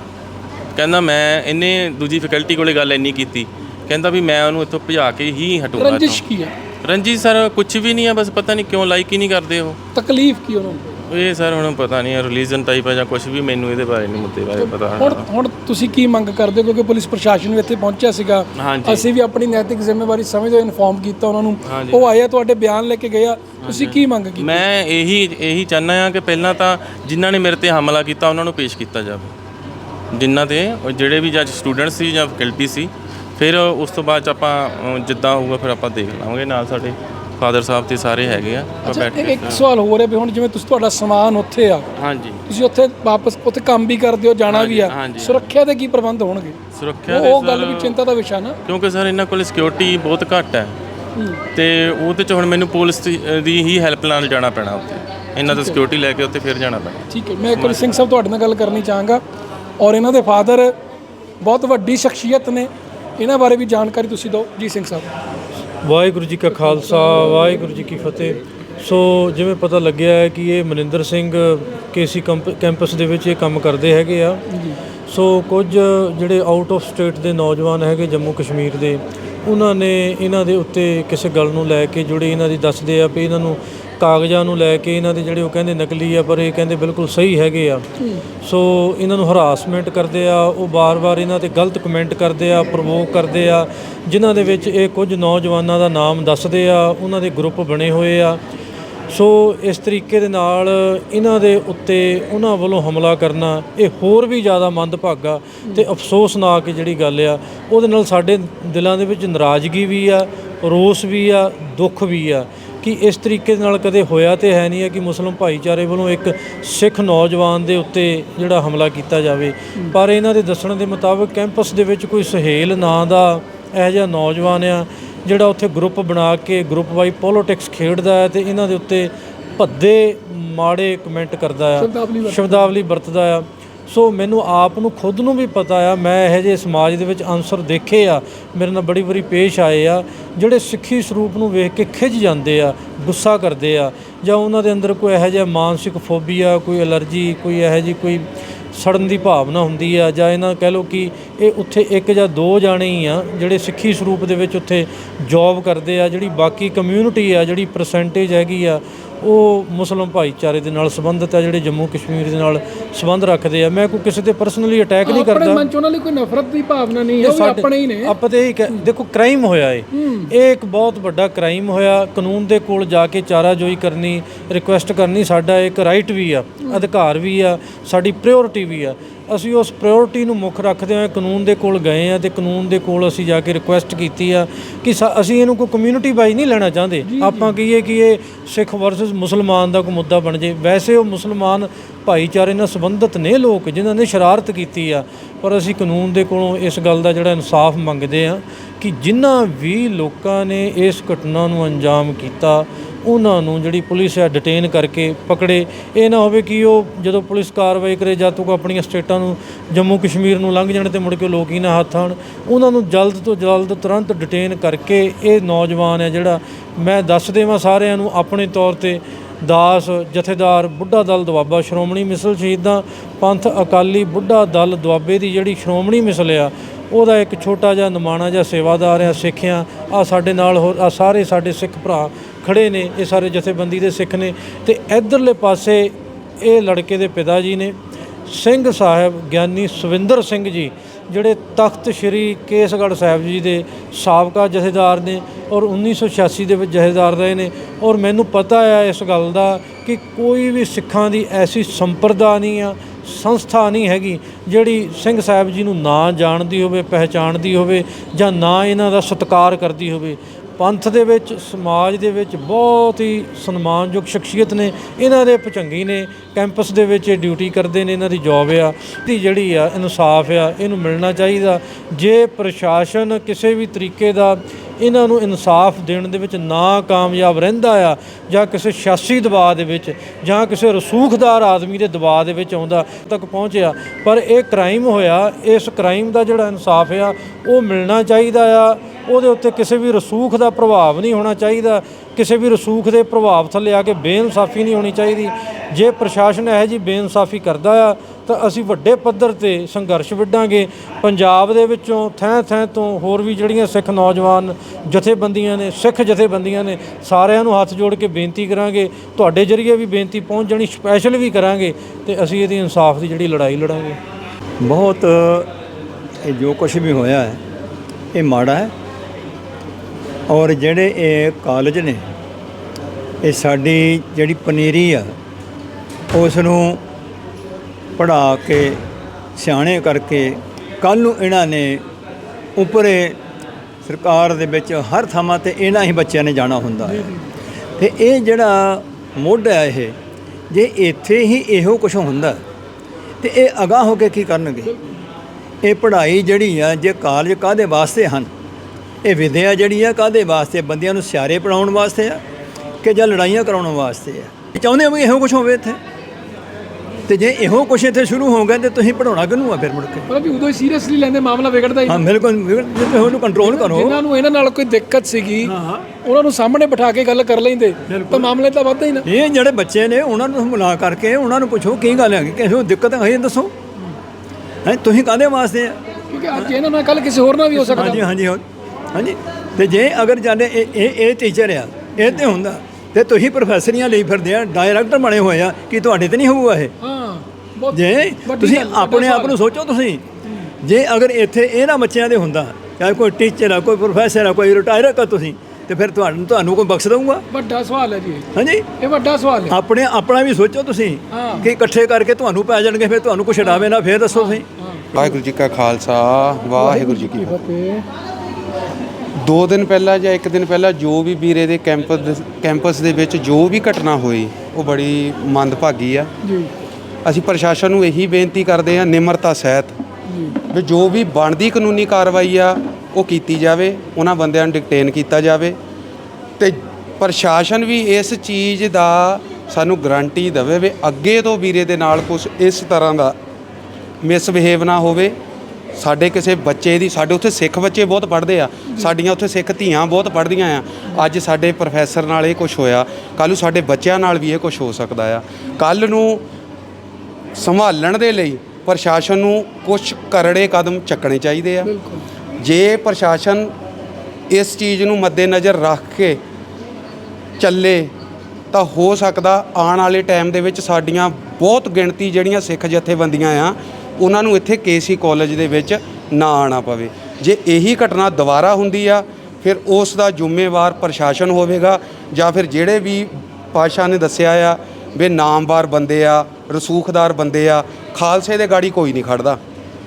ਕਹਿੰਦਾ ਮੈਂ ਇਹਨੇ ਦੂਜੀ ਫੈਕਲਟੀ ਕੋਲੇ ਗੱਲ ਇੰਨੀ ਕੀਤੀ। ਕਹਿੰਦਾ ਵੀ ਮੈਂ ਉਹਨੂੰ ਇੱਥੋਂ ਭਜਾ ਕੇ ਹੀ ਹਟੂੰਗਾ ਰੰਜਿਸ਼ ਕੀ ਹੈ ਰਣਜੀਤ ਸਰ ਕੁਝ ਵੀ ਨਹੀਂ ਹੈ ਬਸ ਪਤਾ ਨਹੀਂ ਕਿਉਂ ਲਾਈਕ ਹੀ ਨਹੀਂ ਕਰਦੇ ਉਹ। ਤਕਲੀਫ ਕੀ ਉਹਨਾਂ ਨੂੰ? ਇਹ ਸਰ ਹੁਣ ਪਤਾ ਨਹੀਂ ਰਿਲੀਜਨ ਟਾਈਪ ਹੈ ਜਾਂ ਕੁਝ ਵੀ ਮੈਨੂੰ ਇਹਦੇ ਬਾਰੇ ਨਹੀਂ ਮੁੱਦੇ ਬਾਰੇ ਪਤਾ ਹੁਣ ਹੁਣ ਤੁਸੀਂ ਕੀ ਮੰਗ ਕਰਦੇ ਹੋ? ਕਿਉਂਕਿ ਪੁਲਿਸ ਪ੍ਰਸ਼ਾਸਨ ਵੀ ਇੱਥੇ ਪਹੁੰਚਿਆ ਸੀਗਾ। ਹਾਂਜੀ। ਅਸੀਂ ਵੀ ਆਪਣੀ ਨੈਤਿਕ ਜ਼ਿੰਮੇਵਾਰੀ ਸਮਝਦੇ ਇਨਫੋਰਮ ਕੀਤਾ ਉਹਨਾਂ ਨੂੰ। ਉਹ ਆਏ ਆ ਤੁਹਾਡੇ ਬਿਆਨ ਲੈ ਕੇ ਗਏ ਆ। ਤੁਸੀਂ ਕੀ ਮੰਗ ਕੀਤੀ? ਮੈਂ ਇਹੀ ਇਹੀ ਚਾਹੁੰਦਾ ਹਾਂ ਕਿ ਪਹਿਲਾਂ ਤਾਂ ਜਿਨ੍ਹਾਂ ਨੇ ਮੇਰੇ ਤੇ ਹਮਲਾ ਕੀਤਾ ਉਹਨਾਂ ਨੂੰ ਪੇਸ਼ ਕੀਤਾ ਜਾਵੇ। ਜਿਨ੍ਹਾਂ ਤੇ ਉਹ ਜਿਹੜੇ ਵੀ ਜਾਂ ਸਟੂਡੈਂਟ ਸੀ ਜਾਂ ਫੈਕਲਟੀ ਸੀ ਫਿਰ ਉਸ ਤੋਂ ਬਾਅਦ 'ਚ ਆਪਾਂ ਅ, ਜਿੱਦਾਂ ਹੋਊਗਾ ਫਿਰ ਆਪਾਂ ਦੇਖ ਲਵਾਂਗੇ ਨਾਲ ਸਾਡੇ ਫਾਦਰ ਸਾਹਿਬ ਤੇ ਸਾਰੇ ਹੈਗੇ ਆ ਆਪਾਂ ਅੱਛਾ ਬੈਠ ਇੱਕ ਕੇ ਇੱਕ ਸਵਾਲ ਹੋ ਰਿਹਾ ਵੀ ਹੁਣ ਜਿਵੇਂ ਤੁਸੀਂ ਤੁਹਾਡਾ ਸਮਾਨ ਉੱਥੇ ਆ ਹਾਂਜੀ। ਤੁਸੀਂ ਉੱਥੇ ਵਾਪਸ ਉੱਥੇ ਕੰਮ ਵੀ ਕਰਦੇ ਹੋ ਜਾਣਾ ਵੀ ਆ ਹਾਂਜੀ। ਸੁਰੱਖਿਆ ਦੇ ਕੀ ਪ੍ਰਬੰਧ ਹੋਣਗੇ? ਸੁਰੱਖਿਆ ਉਹ ਦੇ ਉਹ ਗੱਲ ਵੀ ਚਿੰਤਾ ਦਾ ਵਿਸ਼ਾ ਨਾ। ਕਿਉਂਕਿ ਸਰ ਇਹਨਾਂ ਕੋਲ ਸਿਕਿਉਰਿਟੀ ਬਹੁਤ ਘੱਟ ਹੈ। ਤੇ ਉਹਦੇ ਚ ਹੁਣ ਮੈਨੂੰ ਪੁਲਿਸ ਦੀ ਦੀ ਹੀ ਹੈਲਪ ਨਾਲ ਜਾਣਾ ਪੈਣਾ ਉੱਥੇ। ਇਹਨਾਂ ਤੋਂ ਸਿਕਿਉਰਿਟੀ ਲੈ ਕੇ ਉੱਥੇ ਫਿਰ ਜਾਣਾ ਪੈਣਾ। ਠੀਕ ਹੈ। ਮੈਂ ਇੱਕ ਵਾਰੀ ਸਿੰਘ ਸਾਹਿਬ ਤੁਹਾਡੇ ਨਾਲ ਗੱਲ ਕਰਨੀ ਚਾਹਾਂਗਾ। ਔਰ ਇਹਨਾਂ ਦੇ ਫਾਦਰ ਬਹੁਤ ਵੱਡੀ ਸ਼ਖਸੀਅਤ ਨੇ। ਇਹਨਾਂ ਬਾਰੇ ਵੀ ਜਾਣਕਾਰੀ ਤੁਸੀਂ ਦਿਓ। ਜੀ ਸਿੰਘ ਸਾਹਿਬ। ਵਾਹਿਗੁਰੂ ਜੀ ਕਾ ਖਾਲਸਾ ਵਾਹਿਗੁਰੂ ਜੀ ਕੀ ਫਤਿਹ। ਸੋ ਜਿਵੇਂ ਪਤਾ ਲੱਗਿਆ ਹੈ ਕਿ ਇਹ ਮਨਿੰਦਰ ਸਿੰਘ ਕੇਸੀ ਕੰਪ- ਕੈਂਪਸ ਦੇ ਵਿੱਚ ਇਹ ਕੰਮ ਕਰਦੇ ਹੈਗੇ ਆ। ਸੋ ਕੁਝ ਜਿਹੜੇ ਆਊਟ ਆਫ ਸਟੇਟ ਦੇ ਨੌਜਵਾਨ ਹੈਗੇ ਜੰਮੂ ਕਸ਼ਮੀਰ ਦੇ ਉਹਨਾਂ ਨੇ ਇਹਨਾਂ ਦੇ ਉੱਤੇ ਕਿਸੇ ਗੱਲ ਨੂੰ ਲੈ ਕੇ ਜਿਹੜੇ ਇਹਨਾਂ ਦੀ ਦੱਸਦੇ ਆ ਵੀ ਇਹਨਾਂ ਨੂੰ ਕਾਗਜ਼ਾਂ ਨੂੰ ਲੈ ਕੇ ਇਹਨਾਂ ਦੇ ਜਿਹੜੇ ਉਹ ਕਹਿੰਦੇ ਨਕਲੀ ਆ ਪਰ ਇਹ ਕਹਿੰਦੇ ਬਿਲਕੁਲ ਸਹੀ ਹੈਗੇ ਆ। ਸੋ ਇਹਨਾਂ ਨੂੰ ਹਰਾਸਮੈਂਟ ਕਰਦੇ ਆ ਉਹ ਬਾਰ-ਬਾਰ ਇਹਨਾਂ ਤੇ ਗਲਤ ਕਮੈਂਟ ਕਰਦੇ ਆ ਪ੍ਰਵੋਕ ਕਰਦੇ ਆ ਜਿਨ੍ਹਾਂ ਦੇ ਵਿੱਚ ਇਹ ਕੁਝ ਨੌਜਵਾਨਾਂ ਦਾ ਨਾਮ ਦੱਸਦੇ ਆ ਉਹਨਾਂ ਦੇ ਗਰੁੱਪ ਬਣੇ ਹੋਏ ਆ। ਸੋ ਇਸ ਤਰੀਕੇ ਦੇ ਨਾਲ ਇਹਨਾਂ ਦੇ ਉੱਤੇ ਉਹਨਾਂ ਵੱਲੋਂ ਹਮਲਾ ਕਰਨਾ ਇਹ ਹੋਰ ਵੀ ਜ਼ਿਆਦਾ ਮੰਦਭਾਗਾ ਤੇ ਅਫਸੋਸਨਾਕ ਜਿਹੜੀ ਗੱਲ ਆ ਉਹਦੇ ਨਾਲ ਸਾਡੇ ਦਿਲਾਂ ਦੇ ਵਿੱਚ ਨਾਰਾਜ਼ਗੀ ਵੀ ਆ ਰੋਸ ਵੀ ਆ ਦੁੱਖ ਵੀ ਆ। ਕਿ ਇਸ ਤਰੀਕੇ ਦੇ ਨਾਲ ਕਦੇ ਹੋਇਆ ਤੇ ਹੈ ਨਹੀਂ ਹੈ ਕਿ ਮੁਸਲਮ ਭਾਈਚਾਰੇ ਵੱਲੋਂ ਇੱਕ ਸਿੱਖ ਨੌਜਵਾਨ ਦੇ ਉੱਤੇ ਜਿਹੜਾ ਹਮਲਾ ਕੀਤਾ ਜਾਵੇ ਪਰ ਇਹਨਾਂ ਦੇ ਦੱਸਣ ਦੇ ਮੁਤਾਬਕ ਕੈਂਪਸ ਦੇ ਵਿੱਚ ਕੋਈ ਸੁਹੇਲ ਨਾਂ ਦਾ ਇਹੋ ਜਿਹਾ ਨੌਜਵਾਨ ਆ ਜਿਹੜਾ ਉੱਥੇ ਗਰੁੱਪ ਬਣਾ ਕੇ ਗਰੁੱਪ ਵਾਈ ਪੋਲਿਟਿਕਸ ਖੇਡਦਾ ਹੈ ਤੇ ਇਹਨਾਂ ਦੇ ਉੱਤੇ ਭੱਦੇ ਮਾੜੇ ਕਮੈਂਟ ਕਰਦਾ ਆ ਸ਼ਬਦਾਵਲੀ ਵਰਤਦਾ। ਸ਼ਬਦਾਵਲੀ ਵਰਤਦਾ ਆ ਸੋ ਮੈਨੂੰ ਆਪ ਨੂੰ ਖੁਦ ਨੂੰ ਵੀ ਪਤਾ ਆ, ਮੈਂ ਇਹੋ ਜਿਹੇ ਸਮਾਜ ਦੇ ਵਿੱਚ ਅਨਸਰ ਦੇਖੇ ਆ, ਮੇਰੇ ਨਾਲ ਬੜੀ ਵਾਰੀ ਪੇਸ਼ ਆਏ ਆ, ਜਿਹੜੇ ਸਿੱਖੀ ਸਰੂਪ ਨੂੰ ਵੇਖ ਕੇ ਖਿੱਚ ਜਾਂਦੇ ਆ, ਗੁੱਸਾ ਕਰਦੇ ਆ, ਜਾਂ ਉਹਨਾਂ ਦੇ ਅੰਦਰ ਕੋਈ ਇਹੋ ਜਿਹਾ ਮਾਨਸਿਕ ਫੋਬੀਆ, ਕੋਈ ਐਲਰਜੀ ਕੋਈ ਇਹੋ ਜਿਹੀ ਕੋਈ ਸੜਨ ਦੀ ਭਾਵਨਾ ਹੁੰਦੀ ਆ, ਜਾਂ ਇਹਨਾਂ ਕਹਿ ਲਓ ਕਿ ਇਹ ਉੱਥੇ ਇੱਕ ਜਾਂ ਦੋ ਜਾਣੇ ਹੀ ਆ, ਜਿਹੜੇ ਸਿੱਖੀ ਸਰੂਪ ਦੇ ਵਿੱਚ ਉੱਥੇ ਜੌਬ ਕਰਦੇ ਆ, ਜਿਹੜੀ ਬਾਕੀ ਕਮਿਊਨਿਟੀ ਆ, ਜਿਹੜੀ ਪਰਸੈਂਟੇਜ ਹੈਗੀ ਆ ਉਹ ਮੁਸਲਮ ਭਾਈਚਾਰੇ ਦੇ ਨਾਲ ਸੰਬੰਧਿਤ ਆ ਜਿਹੜੇ ਜੰਮੂ ਕਸ਼ਮੀਰ ਦੇ ਨਾਲ ਸੰਬੰਧ ਰੱਖਦੇ ਆ। ਮੈਂ ਕੋਈ ਕਿਸੇ ਤੇ ਪਰਸਨਲੀ ਅਟੈਕ ਨਹੀਂ ਆਪਣੇ ਕਰਦਾ। ਮਨ ਚ ਉਹਨਾਂ ਲਈ ਕੋਈ ਨਫ਼ਰਤ ਦੀ ਭਾਵਨਾ ਨਹੀਂ ਹੈ ਉਹ ਆਪਣੇ ਹੀ ਨੇ। ਆਪਾਂ ਤੇ ਦੇਖੋ ਕ੍ਰਾਈਮ ਹੋਇਆ ਏ। ਇਹ ਇੱਕ ਬਹੁਤ ਵੱਡਾ ਕ੍ਰਾਈਮ ਹੋਇਆ। ਕਾਨੂੰਨ ਦੇ ਕੋਲ ਜਾ ਕੇ ਚਾਰਾਜੋਈ ਕਰਨੀ ਰਿਕੁਐਸਟ ਕਰਨੀ ਸਾਡਾ ਇੱਕ ਰਾਈਟ ਵੀ ਆ ਅਧਿਕਾਰ ਵੀ ਆ ਸਾਡੀ ਪ੍ਰਾਇੋਰਟੀ ਵੀ ਆ। ਅਸੀਂ ਉਸ ਪ੍ਰਾਇੋਰਟੀ ਨੂੰ ਮੁੱਖ ਰੱਖਦੇ ਹੋਏ ਕਾਨੂੰਨ ਦੇ ਕੋਲ ਗਏ ਆ ਤੇ ਕਾਨੂੰਨ ਦੇ ਕੋਲ ਅਸੀਂ ਜਾ ਕੇ ਰਿਕੁਐਸਟ ਕੀਤੀ ਆ ਕਿ ਅਸੀਂ ਇਹਨੂੰ ਕੋਈ ਕਮਿਊਨਿਟੀ ਵਾਈਜ਼ ਨਹੀਂ ਲੈਣਾ ਚਾਹੁੰਦੇ। ਆਪਾਂ ਕਹੀਏ ਕਿ ਇਹ ਸਿੱਖ ਵਰਸਸ ਮੁਸਲਮਾਨ ਦਾ ਕੋਈ ਮੁੱਦਾ ਬਣ ਜੇ। ਵੈਸੇ ਉਹ ਮੁਸਲਮਾਨ ਭਾਈਚਾਰੇ ਨਾਲ ਸੰਬੰਧਿਤ ਨੇ ਲੋਕ ਜਿਨ੍ਹਾਂ ਨੇ ਸ਼ਰਾਰਤ ਕੀਤੀ ਆ। ਪਰ ਅਸੀਂ ਕਾਨੂੰਨ ਦੇ ਕੋਲੋਂ ਇਸ ਗੱਲ ਦਾ ਜਿਹੜਾ ਇਨਸਾਫ ਮੰਗਦੇ ਆ ਕਿ ਜਿਨ੍ਹਾਂ ਵੀ ਲੋਕਾਂ ਨੇ ਇਸ ਘਟਨਾ ਨੂੰ ਅੰਜਾਮ ਕੀਤਾ ਉਹਨਾਂ ਨੂੰ ਜਿਹੜੀ ਪੁਲਿਸ ਹੈ ਡਿਟੇਨ ਕਰਕੇ ਪਕੜੇ। ਇਹ ਨਾ ਹੋਵੇ ਕਿ ਉਹ ਜਦੋਂ ਪੁਲਿਸ ਕਾਰਵਾਈ ਕਰੇ, ਜਦ ਤੱਕ ਆਪਣੀਆਂ ਸਟੇਟਾਂ ਨੂੰ ਜੰਮੂ ਕਸ਼ਮੀਰ ਨੂੰ ਲੰਘ ਜਾਣ ਤੇ ਮੁੜ ਕੇ ਲੋਕ ਹੀ ਨਾ ਹੱਥ ਆਉਣ ਉਹਨਾਂ ਨੂੰ ਜਲਦ ਤੋਂ ਜਲਦ ਤੁਰੰਤ ਡਿਟੇਨ ਕਰਕੇ ਇਹ ਨੌਜਵਾਨ ਹੈ ਜਿਹੜਾ ਮੈਂ ਦੱਸ ਦੇਵਾਂ ਸਾਰਿਆਂ ਨੂੰ ਆਪਣੇ ਤੌਰ ਤੇ ਦਾਸ, ਜਥੇਦਾਰ, ਬੁੱਢਾ ਦਲ ਦੁਆਬਾ, ਸ਼੍ਰੋਮਣੀ ਮਿਸਲ ਸ਼ਹੀਦਾਂ, ਪੰਥ ਅਕਾਲੀ, ਬੁੱਢਾ ਦਲ ਦੁਆਬੇ ਦੀ ਜਿਹੜੀ ਸ਼੍ਰੋਮਣੀ ਮਿਸਲ ਆ, ਉਹਦਾ ਇੱਕ ਛੋਟਾ ਜਿਹਾ ਨਮਾਣਾ ਜਿਹਾ ਸੇਵਾਦਾਰ ਆ ਸਿੱਖਿਆ ਆ। ਸਾਡੇ ਨਾਲ ਹੋਰ ਆ ਸਾਰੇ ਸਾਡੇ ਸਿੱਖ ਭਰਾ ਖੜੇ ਨੇ, ਇਹ ਸਾਰੇ ਜਥੇਬੰਦੀ ਦੇ ਸਿੱਖ ਨੇ ਤੇ ਇਧਰਲੇ ਪਾਸੇ ਇਹ ਲੜਕੇ ਦੇ ਪਿਤਾ ਜੀ ਨੇ, ਸਿੰਘ ਸਾਹਿਬ ਗਿਆਨੀ ਸੁਵਿੰਦਰ ਸਿੰਘ ਜੀ, ਜਿਹੜੇ ਤਖਤ ਸ੍ਰੀ ਕੇਸਗੜ੍ਹ ਸਾਹਿਬ ਜੀ ਦੇ ਸਾਬਕਾ ਜਥੇਦਾਰ ਨੇ ਔਰ 1986 ਦੇ ਵਿੱਚ ਜਥੇਦਾਰ ਰਹੇ ਨੇ ਔਰ ਮੈਨੂੰ ਪਤਾ ਆ ਇਸ ਗੱਲ ਦਾ ਕਿ ਕੋਈ ਵੀ ਸਿੱਖਾਂ ਦੀ ਐਸੀ ਸੰਪਰਦਾ ਨਹੀਂ ਆ, ਸੰਸਥਾ ਨਹੀਂ ਹੈਗੀ ਜਿਹੜੀ ਸਿੰਘ ਸਾਹਿਬ ਜੀ ਨੂੰ ਨਾ ਜਾਣਦੀ ਹੋਵੇ, ਪਹਿਚਾਣਦੀ ਹੋਵੇ ਜਾਂ ਨਾ ਇਹਨਾਂ ਦਾ ਸਤਿਕਾਰ ਕਰਦੀ ਹੋਵੇ। ਪੰਥ ਦੇ ਵਿੱਚ, ਸਮਾਜ ਦੇ ਵਿੱਚ ਬਹੁਤ ਹੀ ਸਨਮਾਨਯੋਗ ਸ਼ਖਸੀਅਤ ਨੇ। ਇਹਨਾਂ ਦੇ ਪਚੰਗੀ ਨੇ, ਕੈਂਪਸ ਦੇ ਵਿੱਚ ਇਹ ਡਿਊਟੀ ਕਰਦੇ ਨੇ, ਇਹਨਾਂ ਦੀ ਜੌਬ ਆ। ਦੀ ਜਿਹੜੀ ਆ, ਇਨਸਾਫ ਆ, ਇਹਨੂੰ ਮਿਲਣਾ ਚਾਹੀਦਾ। ਜੇ ਪ੍ਰਸ਼ਾਸਨ ਕਿਸੇ ਵੀ ਤਰੀਕੇ ਦਾ ਇਹਨਾਂ ਨੂੰ ਇਨਸਾਫ ਦੇਣ ਦੇ ਵਿੱਚ ਨਾ ਕਾਮਯਾਬ ਰਹਿੰਦਾ ਆ, ਜਾਂ ਕਿਸੇ ਸਿਆਸੀ ਦਬਾਅ ਦੇ ਵਿੱਚ, ਜਾਂ ਕਿਸੇ ਰਸੂਖਦਾਰ ਆਦਮੀ ਦੇ ਦਬਾਅ ਦੇ ਵਿੱਚ ਆਉਂਦਾ ਤੱਕ ਪਹੁੰਚਿਆ, ਪਰ ਇਹ ਕ੍ਰਾਈਮ ਹੋਇਆ, ਇਸ ਕ੍ਰਾਈਮ ਦਾ ਜਿਹੜਾ ਇਨਸਾਫ ਆ, ਉਹ ਮਿਲਣਾ ਚਾਹੀਦਾ ਆ। ਉਹਦੇ ਉੱਤੇ ਕਿਸੇ ਵੀ ਰਸੂਖ ਦਾ ਪ੍ਰਭਾਵ ਨਹੀਂ ਹੋਣਾ ਚਾਹੀਦਾ, ਕਿਸੇ ਵੀ ਰਸੂਖ ਦੇ ਪ੍ਰਭਾਵ ਥੱਲੇ ਆ ਕੇ ਬੇਇਨਸਾਫੀ ਨਹੀਂ ਹੋਣੀ ਚਾਹੀਦੀ। ਜੇ ਪ੍ਰਸ਼ਾਸਨ ਇਹੋ ਜੀ ਬੇਇਨਸਾਫੀ ਕਰਦਾ ਆ, ਤਾਂ ਅਸੀਂ ਵੱਡੇ ਪੱਧਰ ਤੇ ਸੰਘਰਸ਼ ਵਿੱਢਾਂਗੇ। ਪੰਜਾਬ ਦੇ ਵਿੱਚੋਂ ਥੈਂ ਥੈਂ ਤੋਂ ਹੋਰ ਵੀ ਜਿਹੜੀਆਂ ਸਿੱਖ ਨੌਜਵਾਨ ਜਥੇਬੰਦੀਆਂ ਨੇ, ਸਿੱਖ ਜਥੇਬੰਦੀਆਂ ਨੇ, ਸਾਰਿਆਂ ਨੂੰ ਹੱਥ ਜੋੜ ਕੇ ਬੇਨਤੀ ਕਰਾਂਗੇ। ਤੁਹਾਡੇ ਜਰੀਏ ਵੀ ਬੇਨਤੀ ਪਹੁੰਚ ਜਾਣੀ ਸਪੈਸ਼ਲ ਵੀ ਕਰਾਂਗੇ ਤੇ ਅਸੀਂ ਇਹਦੀ ਇਨਸਾਫ ਦੀ ਜਿਹੜੀ ਲੜਾਈ ਲੜਾਂਗੇ। ਬਹੁਤ, ਇਹ ਜੋ ਕੁਝ ਵੀ ਹੋਇਆ ਹੈ, ਇਹ ਮਾੜਾ ਹੈ। ਔਰ ਜਿਹੜੇ ਇਹ ਕਾਲਜ ਨੇ, ਇਹ ਸਾਡੀ ਜਿਹੜੀ ਪਨੀਰੀ ਆ ਉਸ ਨੂੰ ਪੜ੍ਹਾ ਕੇ, ਸਿਆਣੇ ਕਰਕੇ ਕੱਲ ਨੂੰ ਇਹਨਾਂ ਨੇ ਉੱਪਰੇ ਸਰਕਾਰ ਦੇ ਵਿੱਚ ਹਰ ਥਾਵਾਂ ਤੇ ਇਹਨਾਂ ਹੀ ਬੱਚਿਆਂ ਨੇ ਜਾਣਾ ਹੁੰਦਾ ਹੈ। ਤੇ ਇਹ ਜਿਹੜਾ ਮੁੱਢ ਹੈ ਇਹ, ਜੇ ਇੱਥੇ ਹੀ ਇਹੋ ਕੁਝ ਹੁੰਦਾ, ਤੇ ਇਹ ਅਗਾਹ ਹੋ ਕੇ ਕੀ ਕਰਨਗੇ? ਇਹ ਪੜ੍ਹਾਈ ਜਿਹੜੀ ਆ, ਜੇ ਕਾਲਜ ਕਾਦੇ ਵਾਸਤੇ ਹਨ? ਇਹ ਵਿਦਿਆ ਜਿਹੜੀ ਆ ਕਾਦੇ ਵਾਸਤੇ? ਬੰਦਿਆਂ ਨੂੰ ਸਿਆਰੇ ਪੜਾਉਣ ਵਾਸਤੇ ਆ ਕਿ ਜਾਂ ਲੜਾਈਆਂ ਕਰਾਉਣ ਵਾਸਤੇ ਆ? ਚਾਹੁੰਦੇ ਆ ਵੀ ਇਹੋ ਕੁਝ ਹੋਵੇ ਇੱਥੇ? ਤੇ ਜੇ ਇਹੋ ਕੁਝ ਇੱਥੇ ਸ਼ੁਰੂ ਹੋ ਗਿਆ ਤੇ ਤੁਸੀਂ ਪੜਾਉਣਾ ਕਿਹਨੂੰ ਆ ਫਿਰ ਮੁੜ ਕੇ? ਮਤਲਬ ਉਦੋਂ ਹੀ ਸੀਰੀਅਸਲੀ ਲੈਂਦੇ ਮਾਮਲਾ ਵਿਗੜਦਾ ਹੀ ਹਾਂ ਬਿਲਕੁਲ ਬਿਲਕੁਲ, ਜੇ ਤੁਸੀਂ ਉਹਨੂੰ ਕੰਟਰੋਲ ਕਰੋ। ਜਿਨ੍ਹਾਂ ਨੂੰ ਇਹਨਾਂ ਨਾਲ ਕੋਈ ਦਿੱਕਤ ਸੀਗੀ ਉਹਨਾਂ ਨੂੰ ਸਾਹਮਣੇ ਬਿਠਾ ਕੇ ਗੱਲ ਕਰ ਲੈਂਦੇ ਤਾਂ ਮਾਮਲੇ ਤਾਂ ਵੱਧਦਾ ਹੀ ਨਾ। ਇਹ ਜਿਹੜੇ ਬੱਚੇ ਨੇ ਉਹਨਾਂ ਨੂੰ ਮਿਲਾ ਕਰਕੇ ਉਹਨਾਂ ਨੂੰ ਪੁੱਛੋ ਕੀ ਗੱਲ ਹੈ? ਕਿਸੇ ਨੂੰ ਦਿੱਕਤ ਹੈ ਦੱਸੋ। ਹੈ ਤੁਸੀਂ ਕਾਦੇ ਵਾਸਤੇ ਆ? ਕਿਉਂਕਿ ਅੱਜ ਇਹਨਾਂ ਨਾਲ ਕੱਲ ਕਿਸੇ ਹੋਰ ਨਾਲ ਵੀ ਹੋ ਸਕਦਾ। ਹਾਂਜੀ ਹਾਂਜੀ ਹਾਂ- ਹਾਂਜੀ? ਤੇ ਜੇ ਅਗਰ ਜਾਂਦੇ ਇਹ ਇਹ ਇਹ ਟੀਚਰ ਆ ਇਹ ਤੇ ਹੁੰਦਾ। ਤੇ ਤੁਸੀਂ ਪ੍ਰੋਫੈਸਰੀਆਂ ਲਈ ਫਿਰਦੇ ਆ ਡਾਇਰੈਕਟਰ ਬਣੇ ਹੋਏ ਆ ਕੀ ਤੁਹਾਡੇ ਤੇ ਨਹੀਂ ਹੋਊਗਾ ਇਹ? ਹਾਂ ਜੇ ਤੁਸੀਂ ਆਪਣੇ ਆਪ। ਨੂੰ ਸੋਚੋ ਤੁਸੀਂ। ਜੇ ਅਗਰ ਇੱਥੇ ਇਹਨਾਂ ਬੱਚਿਆਂ ਦੇ ਹੁੰਦਾ ਚਾਹੇ ਕੋਈ ਟੀਚਰ ਆ ਕੋਈ ਪ੍ਰੋਫੈਸਰ ਆ ਕੋਈ ਰਿਟਾਇਰ ਕਰ ਤੁਸੀਂ ਤੇ ਫਿਰ ਤੁਹਾਨੂੰ ਤੁਹਾਨੂੰ ਕੋਈ ਬਖਸ਼ ਦਊਗਾ? ਵੱਡਾ ਸਵਾਲ ਹੈ ਜੀ। ਹਾਂਜੀ? ਇਹ ਵੱਡਾ ਸਵਾਲ ਹੈ। ਆਪਣੇ ਆਪਣਾ ਵੀ ਸੋਚੋ ਤੁਸੀਂ। ਕਿ ਇਕੱਠੇ ਕਰਕੇ ਤੁਹਾਨੂੰ ਪੈ ਜਾਣਗੇ ਫਿਰ ਤੁਹਾਨੂੰ ਕੁਛ ਛਡਾਵੇ ਨਾ ਫਿਰ ਦੱਸੋ ਤੁਸੀਂ। ਵਾਹਿਗੁਰੂ ਜੀ ਕਾ ਖਾਲਸਾ ਵਾਹਿਗੁਰੂ ਜੀ ਕੀ ਫਤਿਹ। ਦੋ ਦਿਨ ਪਹਿਲਾਂ ਜਾਂ ਇੱਕ ਦਿਨ ਪਹਿਲਾਂ ਜੋ ਵੀ ਵੀਰੇ ਦੇ ਕੈਂਪਸ ਕੈਂਪਸ ਦੇ ਵਿੱਚ ਜੋ ਵੀ ਘਟਨਾ ਹੋਈ ਉਹ ਬੜੀ ਮੰਦਭਾਗੀ ਆ। ਜੀ। ਅਸੀਂ ਪ੍ਰਸ਼ਾਸਨ ਨੂੰ ਇਹੀ ਬੇਨਤੀ ਕਰਦੇ ਆ ਨਿਮਰਤਾ ਸਹਿਤ ਵੀ ਜੋ ਵੀ ਬਣਦੀ ਕਾਨੂੰਨੀ ਕਾਰਵਾਈ ਆ ਉਹ ਕੀਤੀ ਜਾਵੇ ਉਹਨਾਂ ਬੰਦਿਆਂ ਨੂੰ ਡਿਟੇਨ ਕੀਤਾ ਜਾਵੇ ਤੇ ਪ੍ਰਸ਼ਾਸਨ ਵੀ ਇਸ ਚੀਜ਼ ਦਾ ਸਾਨੂੰ ਗਾਰੰਟੀ ਦੇਵੇ ਵੀ ਅੱਗੇ ਤੋਂ ਵੀਰੇ ਦੇ ਨਾਲ ਕੁਝ ਇਸ ਤਰ੍ਹਾਂ ਦਾ ਮਿਸਬਿਹੇਵ ਨਾ ਹੋਵੇ। ਸਾਡੇ ਕਿਸੇ ਬੱਚੇ ਦੀ ਸਾਡੇ ਉੱਥੇ ਸਿੱਖ ਬੱਚੇ ਬਹੁਤ ਪੜ੍ਹਦੇ ਆ। ਸਾਡੀਆਂ ਉੱਥੇ ਸਿੱਖ ਧੀਆਂ ਬਹੁਤ ਪੜ੍ਹਦੀਆਂ ਆ। ਅੱਜ ਸਾਡੇ ਪ੍ਰੋਫੈਸਰ ਨਾਲ ਇਹ ਕੁਝ ਹੋਇਆ। ਕੱਲ੍ਹ ਨੂੰ ਸਾਡੇ ਬੱਚਿਆਂ ਨਾਲ ਵੀ ਇਹ ਕੁਝ ਹੋ ਸਕਦਾ ਆ। ਕੱਲ੍ਹ ਨੂੰ ਸੰਭਾਲਣ ਦੇ ਲਈ ਪ੍ਰਸ਼ਾਸਨ ਨੂੰ ਕੁਝ ਕਰੜੇ ਕਦਮ ਚੱਕਣੇ ਚਾਹੀਦੇ ਆ। ਜੇ ਪ੍ਰਸ਼ਾਸਨ ਇਸ ਚੀਜ਼ ਨੂੰ ਮੱਦੇਨਜ਼ਰ ਰੱਖ ਕੇ ਚੱਲੇ ਤਾਂ ਹੋ ਸਕਦਾ ਆਉਣ ਵਾਲੇ ਟਾਈਮ ਦੇ ਵਿੱਚ ਸਾਡੀਆਂ ਬਹੁਤ ਗਿਣਤੀ ਜਿਹੜੀਆਂ ਸਿੱਖ ਜਥੇਬੰਦੀਆਂ ਆ ਉਹਨਾਂ ਨੂੰ ਇੱਥੇ ਕੇਸੀ ਕਾਲਜ ਦੇ ਵਿੱਚ ਨਾ ਆਣਾ ਪਵੇ। ਜੇ ਇਹੀ ਘਟਨਾ ਦੁਬਾਰਾ ਹੁੰਦੀ ਆ ਫਿਰ ਉਸ ਦਾ ਜ਼ਿੰਮੇਵਾਰ ਪ੍ਰਸ਼ਾਸਨ ਹੋਵੇਗਾ ਜਾਂ ਫਿਰ ਜਿਹੜੇ ਵੀ ਪਾਸ਼ਾ ਨੇ ਦੱਸਿਆ ਆ ਵੀ ਨਾਮਵਾਰ ਬੰਦੇ ਆ ਰਸੂਖਦਾਰ ਬੰਦੇ ਆ ਖਾਲਸੇ ਦੇ ਗਾੜੀ ਕੋਈ ਨਹੀਂ ਖੜਦਾ।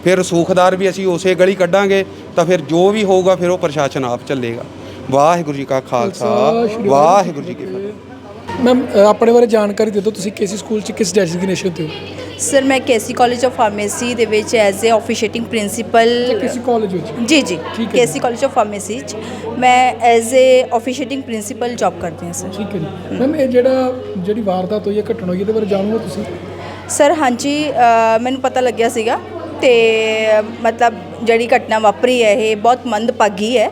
ਫਿਰ ਰਸੂਖਦਾਰ ਵੀ ਅਸੀਂ ਉਸੇ ਗਲੀ ਕੱਢਾਂਗੇ ਤਾਂ ਫਿਰ ਜੋ ਵੀ ਹੋਊਗਾ ਫਿਰ ਉਹ ਪ੍ਰਸ਼ਾਸਨ ਆਪ ਚੱਲੇਗਾ। ਵਾਹਿਗੁਰੂ ਜੀ ਕਾ ਖਾਲਸਾ ਵਾਹਿਗੁਰੂ ਜੀ ਕੀ ਫਤਿਹ। ਮੈਮ ਆਪਣੇ ਬਾਰੇ ਜਾਣਕਾਰੀ ਦੇ ਦਿਓ ਤੁਸੀਂ ਕੇਸੀ ਸਕੂਲ ਚ ਕਿਸ ਡੈਜ਼ਿਗਨੇਸ਼ਨ ਤੇ ਹੋ? ਸਰ ਮੈਂ ਕੇਸੀ ਕਾਲਜ ਆਫ ਫਾਰਮੇਸੀ ਦੇ ਵਿੱਚ ਐਜ਼ ਅ ਆਫੀਸ਼ੀਏਟਿੰਗ ਪ੍ਰਿੰਸੀਪਲ ਕਿਸੇ ਕਾਲਜ ਵਿੱਚ? ਜੀ ਜੀ ਠੀਕ ਹੈ ਕੇਸੀ ਕਾਲਜ ਆਫ ਫਾਰਮੇਸੀ ਚ ਮੈਂ as a officiating principal job ਕਰਦੀ ਹਾਂ ਸਰ। ਠੀਕ ਹੈ ਜੀ। ਮੈਮ ਇਹ ਜਿਹੜਾ ਜਿਹੜੀ ਵਾਰਦਾਤ ਹੋਈ ਹੈ ਘਟਨਾ ਹੋਈ ਇਹਦੇ ਬਾਰੇ ਜਾਣੂਗਾ ਤੁਸੀਂ? ਸਰ ਹਾਂਜੀ ਅ, ਮੈਨੂੰ ਪਤਾ ਲੱਗਿਆ ਸੀਗਾ ਤੇ ਮਤਲਬ ਜਿਹੜੀ ਘਟਨਾ ਵਾਪਰੀ ਹੈ ਇਹ ਬਹੁਤ ਮੰਦਭਾਗੀ ਹੈ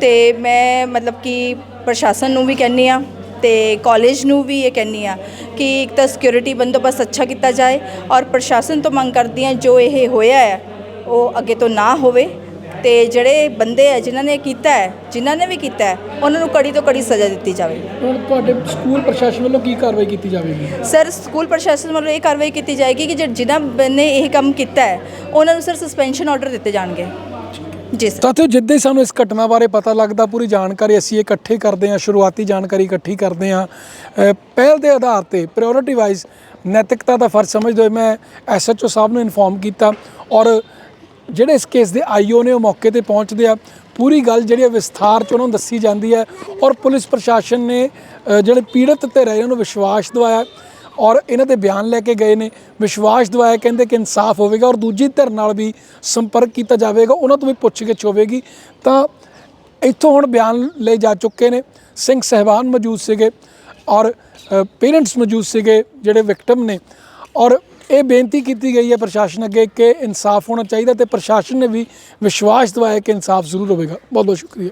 ਤੇ ਮੈਂ ਮਤਲਬ ਕਿ ਪ੍ਰਸ਼ਾਸਨ ਨੂੰ ਵੀ ਕਹਿੰਨੀ ਆ ਤੇ ਕਾਲਜ ਨੂੰ ਵੀ ਇਹ ਕਹਿੰਨੀ ਆ ਕਿ ਇੱਕ ਤਾਂ ਸਿਕਿਉਰਿਟੀ ਬੰਦੋਬਸਤ ਅੱਛਾ ਕੀਤਾ ਜਾਏ ਔਰ ਪ੍ਰਸ਼ਾਸਨ ਤੋਂ ਮੰਗ ਕਰਦੀ ਹਾਂ ਜੋ ਇਹ ਹੋਇਆ ਹੈ ਉਹ ਅੱਗੇ ਤੋਂ ਨਾ ਹੋਵੇ। ਤੇ ਜਿਹੜੇ ਬੰਦੇ ਹੈ ਜਿਨ੍ਹਾਂ ਨੇ ਕੀਤਾ ਹੈ ਜਿਨ੍ਹਾਂ ਨੇ ਵੀ ਕੀਤਾ ਹੈ ਉਹਨਾਂ ਨੂੰ ਕੜੀ ਤੋਂ ਕੜੀ ਸਜ਼ਾ ਦਿੱਤੀ ਜਾਵੇ। ਹੁਣ ਤੁਹਾਡੇ ਸਕੂਲ ਪ੍ਰਸ਼ਾਸਨ ਵੱਲੋਂ ਕੀ ਕਾਰਵਾਈ ਕੀਤੀ ਜਾਵੇਗੀ? ਸਰ ਸਕੂਲ ਪ੍ਰਸ਼ਾਸਨ ਵੱਲੋਂ ਇਹ ਕਾਰਵਾਈ ਕੀਤੀ ਜਾਏਗੀ ਕਿ ਜਿਨ੍ਹਾਂ ਨੇ ਇਹ ਕੰਮ ਕੀਤਾ ਹੈ ਉਹਨਾਂ ਨੂੰ ਸਰ ਸਸਪੈਂਸ਼ਨ ਆਰਡਰ ਦਿੱਤੇ ਜਾਣਗੇ। ਜੀ ਸਰ। ਸਾਥੀਓ ਜਿੱਦਾਂ ਹੀ ਸਾਨੂੰ ਇਸ ਘਟਨਾ ਬਾਰੇ ਪਤਾ ਲੱਗਦਾ ਪੂਰੀ ਜਾਣਕਾਰੀ ਅਸੀਂ ਇਕੱਠੇ ਕਰਦੇ ਹਾਂ ਸ਼ੁਰੂਆਤੀ ਜਾਣਕਾਰੀ ਇਕੱਠੀ ਕਰਦੇ ਹਾਂ। ਅ, ਪਹਿਲ ਦੇ ਆਧਾਰ ਤੇ ਪ੍ਰਾਇੋਰਟੀ ਵਾਈਜ਼ ਨੈਤਿਕਤਾ ਦਾ ਫਰਜ਼ ਸਮਝਦੇ ਹੋਏ ਮੈਂ ਐਸਐਚਓ ਸਾਹਿਬ ਨੂੰ ਇਨਫੋਰਮ ਕੀਤਾ ਔਰ ਜਿਹੜੇ ਇਸ ਕੇਸ ਦੇ ਆਈਓ ਨੇ ਉਹ ਮੌਕੇ ਤੇ ਪਹੁੰਚਦੇ ਆ। ਪੂਰੀ ਗੱਲ ਜਿਹੜੀ ਹੈ ਵਿਸਥਾਰ ਚ ਉਹਨਾਂ ਨੂੰ ਦੱਸੀ ਜਾਂਦੀ ਹੈ ਔਰ ਪੁਲਿਸ ਪ੍ਰਸ਼ਾਸਨ ਨੇ ਅ, ਜਿਹੜੇ ਪੀੜਤ ਤੇ ਰਹੇ ਉਹਨੂੰ ਵਿਸ਼ਵਾਸ ਦਿਵਾਇਆ। ਔਰ ਇਹਨਾਂ ਦੇ ਬਿਆਨ ਲੈ ਕੇ ਗਏ ਨੇ। ਵਿਸ਼ਵਾਸ ਦਿਵਾਇਆ ਕਹਿੰਦੇ ਕਿ ਇਨਸਾਫ ਹੋਵੇਗਾ ਔਰ ਦੂਜੀ ਧਿਰ ਨਾਲ ਵੀ ਸੰਪਰਕ ਕੀਤਾ ਜਾਵੇਗਾ, ਉਹਨਾਂ ਤੋਂ ਵੀ ਪੁੱਛਗਿੱਛ ਹੋਵੇਗੀ। ਤਾਂ ਇੱਥੋਂ ਹੁਣ ਬਿਆਨ ਲੈ ਜਾ ਚੁੱਕੇ ਨੇ। ਸਿੰਘ ਸਹਿਬਾਨ ਮੌਜੂਦ ਸੀਗੇ ਔਰ ਪੇਰੈਂਟਸ ਮੌਜੂਦ ਸੀਗੇ ਜਿਹੜੇ ਵਿਕਟਮ ਨੇ। ਔਰ ਇਹ ਬੇਨਤੀ ਕੀਤੀ ਗਈ ਹੈ ਪ੍ਰਸ਼ਾਸਨ ਅੱਗੇ ਕਿ ਇਨਸਾਫ ਹੋਣਾ ਚਾਹੀਦਾ ਤੇ ਪ੍ਰਸ਼ਾਸਨ ਨੇ ਵੀ ਵਿਸ਼ਵਾਸ ਦਿਵਾਇਆ ਕਿ ਇਨਸਾਫ ਜ਼ਰੂਰ ਹੋਵੇਗਾ। ਬਹੁਤ ਬਹੁਤ ਸ਼ੁਕਰੀਆ।